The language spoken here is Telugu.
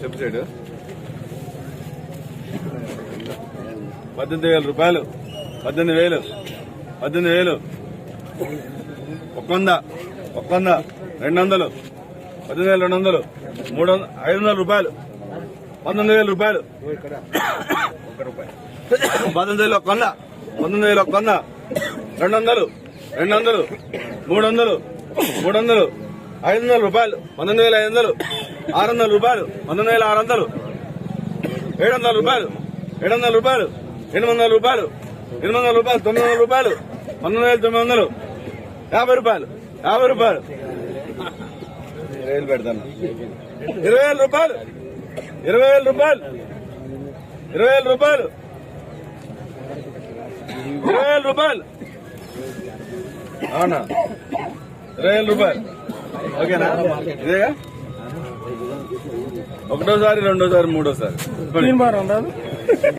చెప్పు సైడ్. పద్దెనిమిది వేల రూపాయలు. పద్దెనిమిది వేలు. పద్దెనిమిది వేలు. ఒక్క వంద ఒక్క వంద రెండు వందలు పద్దెనిమిది వేల రెండు వందలు మూడు వందలు ఐదు వందల రూపాయలు. పంతొమ్మిది వేల రూపాయలు. పద్దెనిమిది పంతొమ్మిది వేలు ఒక్క వంద పంతొమ్మిది వేలు ఒక్క వంద రెండు వందలు రెండు వందలు మూడు వందలు మూడు వందలు ఐదు వందల రూపాయలు పంతొమ్మిది వేల ఐదు వందలు ఆరు వందల రూపాయలు పంతొమ్మిది వేల ఆరు వందలు ఏడు వందల రూపాయలు ఏడు వందల రూపాయలు ఎనిమిది వందల రూపాయలు ఎనిమిది వందల రూపాయలు తొమ్మిది వందల రూపాయలు పంతొమ్మిది వేల తొమ్మిది వందలు యాభై రూపాయలు యాభై రూపాయలు. వేలు పెడతాను. ఇరవై వేల రూపాయలు ఇరవై వేల రూపాయలు ఇరవై వేల రూపాయలు ఇరవై వేల రూపాయలు. అవునా? ఇరవై వేల రూపాయలు. ఓకేనా? ఇదేగా? ఒకటోసారి రెండోసారి మూడోసారి.